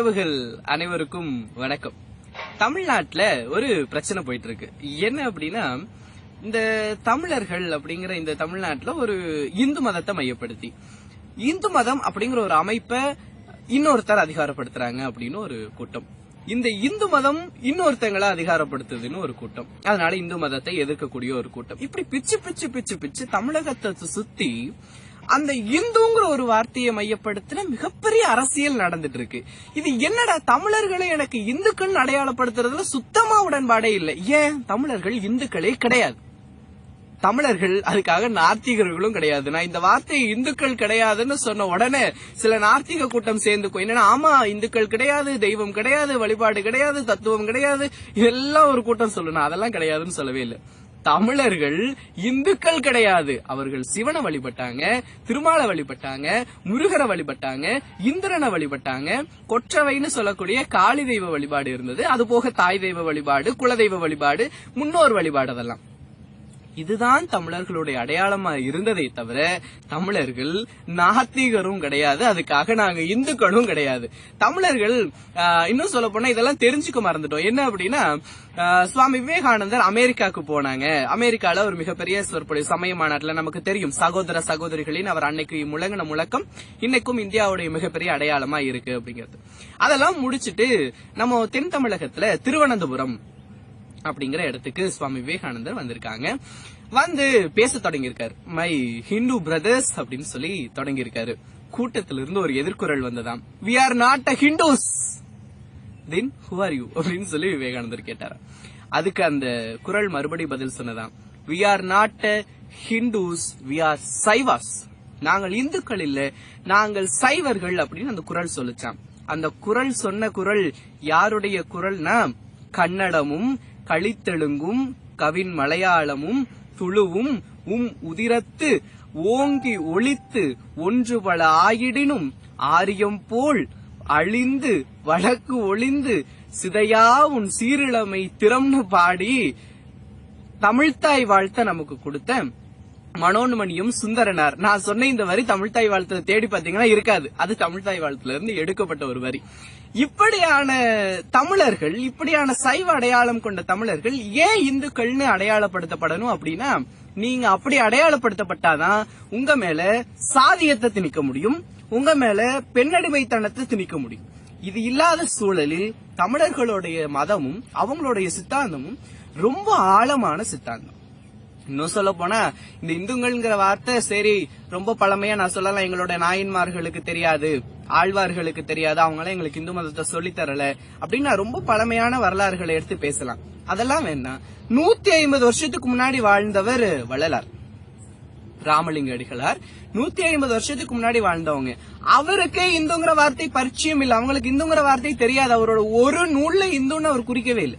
உறவுகள் அனைவருக்கும் வணக்கம். தமிழ்நாட்டுல ஒரு பிரச்சனை போயிட்டு இருக்கு என்ன அப்படின்னா இந்த தமிழர்கள் அப்படிங்கிற இந்த தமிழ்நாட்டுல ஒரு இந்து மதத்தை மையப்படுத்தி. இந்து மதம் அப்படிங்கிற ஒரு அமைப்பை இன்னொருத்தர் அதிகாரப்படுத்துறாங்க அப்படின்னு ஒரு கூட்டம். இந்த இந்து மதம் இன்னொருத்தங்களை அதிகாரப்படுத்துதுன்னு ஒரு கூட்டம். அதனால இந்து மதத்தை எதிர்க்கக்கூடிய ஒரு கூட்டம். இப்படி பிச்சு பிச்சு பிச்சு பிச்சு தமிழகத்தை சுத்தி அந்த இந்துங்கிற ஒரு வார்த்தையை மையப்படுத்தின மிகப்பெரிய அரசியல் நடந்துட்டு இருக்கு இது என்னடா தமிழர்களை எனக்கு இந்துக்கள் அடையாளப்படுத்துறதுல சுத்தமா உடன்பாடே இல்லை. ஏன்? தமிழர்கள் இந்துக்களே கிடையாது. தமிழர்கள் அதுக்காக நாத்திகர்களும் கிடையாது. நான் இந்த வார்த்தையை இந்துக்கள் கிடையாதுன்னு சொன்ன உடனே சில நாத்திக கூட்டம் சேர்ந்துக்கும் என்னன்னா ஆமா இந்துக்கள் கிடையாது தெய்வம் கிடையாது வழிபாடு கிடையாது தத்துவம் கிடையாது இதெல்லாம் ஒரு கூட்டம் சொல்லணும் அதெல்லாம் கிடையாதுன்னு சொல்லவே இல்லை. தமிழர்கள் இந்துக்கள் கிடையாது. அவர்கள் சிவனை வழிபட்டாங்க திருமாலை வழிபட்டாங்க முருகரை வழிபட்டாங்க இந்திரனை வழிபட்டாங்க. கொற்றவைன்னு சொல்லக்கூடிய காளி தெய்வ வழிபாடு இருந்தது. அது போக தாய் தெய்வ வழிபாடு குலதெய்வ வழிபாடு முன்னோர் வழிபாடு அதெல்லாம். இதுதான் தமிழர்களுடைய அடையாளமா இருந்ததை தவிர தமிழர்கள் நாத்திகரும் கிடையாது அதுக்காக நாங்க இந்துக்களும் கிடையாது. தமிழர்கள் ஆஹ், இன்னும் சொல்ல போனா இதெல்லாம் தெரிஞ்சுக்க மறந்துட்டோம். என்ன அப்படின்னா ஆஹ், சுவாமி விவேகானந்தர் அமெரிக்காவுக்கு போனாங்க. அமெரிக்கால ஒரு மிகப்பெரிய சொற்பொழிவு சமய மாநாட்டில் நமக்கு தெரியும். சகோதர சகோதரிகளின் அவர் அன்னைக்கு முழங்கின முழக்கம் இன்னைக்கும் இந்தியாவுடைய மிகப்பெரிய அடையாளமா இருக்கு அப்படிங்கிறது. அதெல்லாம் முடிச்சுட்டு நம்ம தென் தமிழகத்துல திருவனந்தபுரம் அப்படிங்கிற இடத்துக்கு சுவாமி விவேகானந்தர் வந்திருக்காங்க. வந்து பேச தொடங்கியிருக்காரு. மை ஹிந்து பிரதர்ஸ் அப்படின்னு சொல்லி தொடங்கியிருக்காரு. கூட்டத்திலிருந்து ஒரு எதிர்குரல் வந்ததாம். We are not a Hindus then who are you அப்படின்னு சொல்லி விவேகானந்தர் கேட்டார். அதுக்கு அந்த குரல் மறுபடி பதில் சொன்னதாம். We are not a Hindus we are Shaivas நாங்கள் இந்துக்கள் இல்ல. நாங்கள் சைவர்கள் அப்படின்னு அந்த குரல் சொல்லிச்சான் அந்த குரல் சொன்ன குரல் யாருடைய குரல்னா கன்னடமும் களித்தெழுங்கும் கவின் மலையாளமும் துளுவும் உம் உதிரத்து ஓங்கி ஒளித்து ஒன்று பல ஆயிடினும் ஆரியம் போல் அழிந்து வழக்கு ஒளிந்து சிதையா உன் சீரிழமை திறம்னு பாடி தமிழ்த்தாய் வாழ்த்த நமக்கு கொடுத்த மனோன்மணியும் சுந்தரனார். நான் சொன்ன இந்த வரி தமிழ்த்தாய் வாழ்த்துல தேடி பாத்தீங்கன்னா இருக்காது. அது தமிழ்தாய் வாழ்த்துல இருந்து எடுக்கப்பட்ட ஒரு வரி. இப்படியான தமிழர்கள் இப்படியான சைவ அடையாளம் கொண்ட தமிழர்கள் ஏன் இந்துக்கள்னு அடையாளப்படுத்தப்படணும் அப்படின்னா நீங்க அப்படி அடையாளப்படுத்தப்பட்டாதான் உங்க மேல சாதியத்தை திணிக்க முடியும் உங்க மேல பெண்ணடிமைத்தனத்தை திணிக்க முடியும். இது இல்லாத சூழலில் தமிழர்களுடைய மதமும் அவங்களுடைய சித்தாந்தமும் ரொம்ப ஆழமான சித்தாந்தம். இன்னும் சொல்ல போனா இந்த இந்துங்கள்ங்கிற வார்த்தை சரி ரொம்ப பழமையா நான் சொல்லலாம். எங்களோட நாயன்மார்களுக்கு தெரியாது ஆழ்வார்களுக்கு தெரியாது அவங்களாம் எங்களுக்கு இந்து மதத்தை சொல்லித் தரல அப்படின்னு நான் ரொம்ப பழமையான வரலாறுகளை எடுத்து பேசலாம். அதெல்லாம் வேண்டாம் நூத்தி ஐம்பது வருஷத்துக்கு முன்னாடி வாழ்ந்தவர் வள்ளலார். ராமலிங்க அடிகளார். நூத்தி ஐம்பது வருஷத்துக்கு முன்னாடி வாழ்ந்தவங்க. அவருக்கே இந்துங்கிற வார்த்தை பரிச்சயம் இல்லை. அவங்களுக்கு இந்துங்கிற வார்த்தை தெரியாது. அவரோட ஒரு நூல்ல இந்துன்னு அவர் குறிக்கவே இல்லை.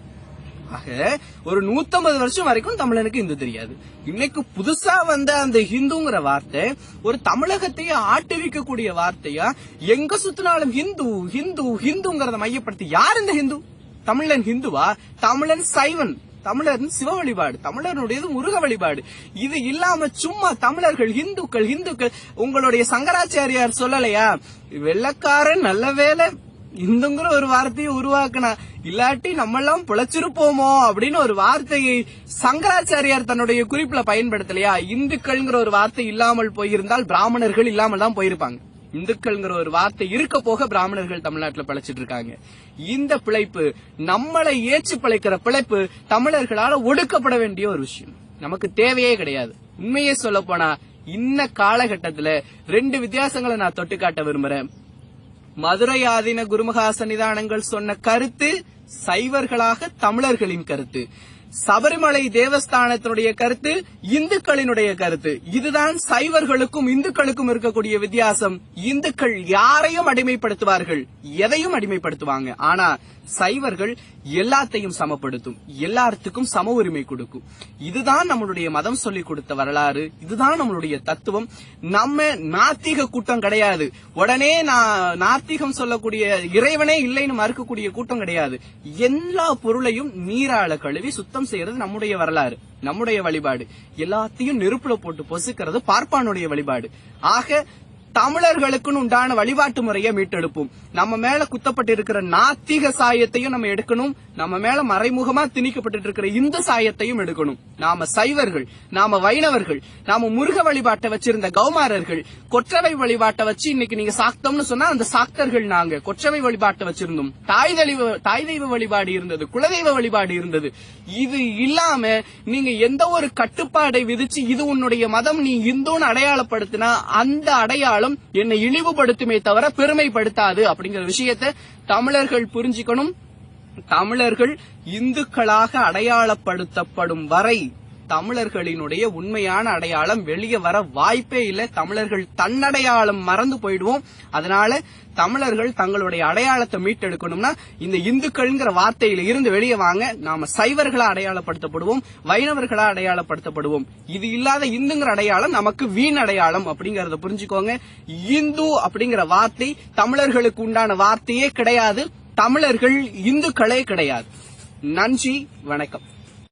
ஆக ஒரு நூத்தம்பது வருஷம் வரைக்கும் தமிழனுக்கு இந்து தெரியாது. இன்னைக்கு புதுசா வந்த அந்த ஹிந்துங்கிற வார்த்தை ஒரு தமிழகத்தையே ஆட்டுவிக்கக்கூடிய வார்த்தையா எங்க சுத்தினாலும் ஹிந்து ஹிந்து ஹிந்துங்கிறத மையப்படுத்தி யார் இந்த ஹிந்து? தமிழன் ஹிந்துவா? தமிழன் சைவன். தமிழர் சிவ வழிபாடு. தமிழனுடையது முருக வழிபாடு. இது இல்லாம சும்மா தமிழர்கள் இந்துக்கள் இந்துக்கள் உங்களுடைய சங்கராச்சாரியார் சொல்லலையா? வெள்ளக்காரன் நல்ல வேலை இந்துங்கிற ஒரு வார்த்தையை உருவாக்கினா இல்லாட்டி நம்ம எல்லாம் பிழைச்சிருப்போமோ அப்படின்னு ஒரு வார்த்தையை சங்கராச்சாரியார் தன்னுடைய குறிப்புல பயன்படுத்தலையா? இந்துக்கள்ங்கிற ஒரு வார்த்தை இல்லாமல் போயிருந்தால் பிராமணர்கள் இல்லாமல் தான் போயிருப்பாங்க. இந்துக்கள்ங்கிற ஒரு வார்த்தை இருக்க போக பிராமணர்கள் தமிழ்நாட்டில் பிழைச்சிட்டு இருக்காங்க. இந்த பிழைப்பு நம்மளை ஏச்சு பிழைக்கிற பிழைப்பு தமிழர்களால ஒடுக்கப்பட வேண்டிய ஒரு விஷயம். நமக்கு தேவையே கிடையாது. உண்மையே சொல்ல போனா இந்த காலகட்டத்துல ரெண்டு வித்தியாசங்களை நான் தொட்டு காட்ட விரும்புறேன். மதுரை ஆதீன குருமகா சன்னிதானங்கள் சொன்ன கருத்து சைவர்களாக தமிழர்களின் கருத்து. சபரிமலை தேவஸ்தானத்தினுடைய கருத்து இந்துக்களினுடைய கருத்து. இதுதான் சைவர்களுக்கும் இந்துக்களுக்கும் இருக்கக்கூடிய வித்தியாசம். இந்துக்கள் யாரையும் அடிமைப்படுத்துவார்கள் எதையும் அடிமைப்படுத்துவாங்க. ஆனா சைவர்கள் எல்லாத்தையும் சமப்படுத்தும். எல்லாத்துக்கும் சம உரிமை கொடுக்கும். இதுதான் நம்மளுடைய மதம் சொல்லி கொடுத்த வரலாறு. இதுதான் நம்மளுடைய தத்துவம். நம்ம நாத்திக கூட்டம் கிடையாது. உடனே நான் நாத்திகம் சொல்லக்கூடிய இறைவனே இல்லைன்னு மறுக்கக்கூடிய கூட்டம் கிடையாது. எல்லா பொருளையும் நீரால கழுவி சுத்தம் செய்யறது நம்முடைய வரலாறு நம்முடைய வழிபாடு. எல்லாத்தையும் நெருப்புல போட்டு பொசுக்கிறது பார்ப்பானுடைய வழிபாடு. ஆக தமிழர்களுக்குன்னு உண்டான வழிபாட்டு முறையை மீட்டெடுப்போம். நம்ம மேல குத்தப்பட்டிருக்கிற நாத்திக சாயத்தையும் நம்ம எடுக்கணும். நம்ம மேல மறைமுகமா திணிக்கப்பட்டு இருக்கிற இந்து சாயத்தையும் எடுக்கணும். நாம சைவர்கள் நாம வைணவர்கள் நாம முருக வழிபாட்டை வச்சிருந்த கௌமாரர்கள் கொற்றவை வழிபாட்டை வச்சு இன்னைக்கு நீங்க சாக்தம்னு சொன்னா அந்த சாக்தர்கள் நாங்க. கொற்றவை வழிபாட்டை வச்சிருந்தோம். தாய் தெளிவ தாய் தெய்வ வழிபாடு இருந்தது குலதெய்வ வழிபாடு இருந்தது. இது இல்லாம நீங்க எந்த ஒரு கட்டுப்பாடை விதிச்சு இது உன்னுடைய மதம் நீ இந்துன்னு அடையாளப்படுத்தினா அந்த அடையாளம் என்னை இழிவுபடுத்துமே தவிர பெருமைப்படுத்தாது அப்படிங்கிற விஷயத்தை தமிழர்கள் புரிஞ்சுக்கணும். தமிழர்கள் இந்துக்களாக அடையாளப்படுத்தப்படும் வரை தமிழர்களினுடைய உண்மையான அடையாளம் வெளியே வர வாய்ப்பே இல்லை. தமிழர்கள் தன்னடையாளம் மறந்து போயிடுவோம். அதனால தமிழர்கள் தங்களுடைய அடையாளத்தை மீட்டெடுக்கணும்னா இந்த இந்துக்கள்ங்கிற வார்த்தையில இருந்து வெளியே வாங்க. நாம சைவர்களா அடையாளப்படுத்தப்படுவோம். வைணவர்களா அடையாளப்படுத்தப்படுவோம். இது இல்லாத இந்துங்கிற அடையாளம் நமக்கு வீண் அடையாளம் அப்படிங்கறத புரிஞ்சுக்கோங்க. இந்து அப்படிங்கிற வார்த்தை தமிழர்களுக்கு உண்டான வார்த்தையே கிடையாது. தமிழர்கள் இந்துக்களே கிடையாது. நன்றி வணக்கம்.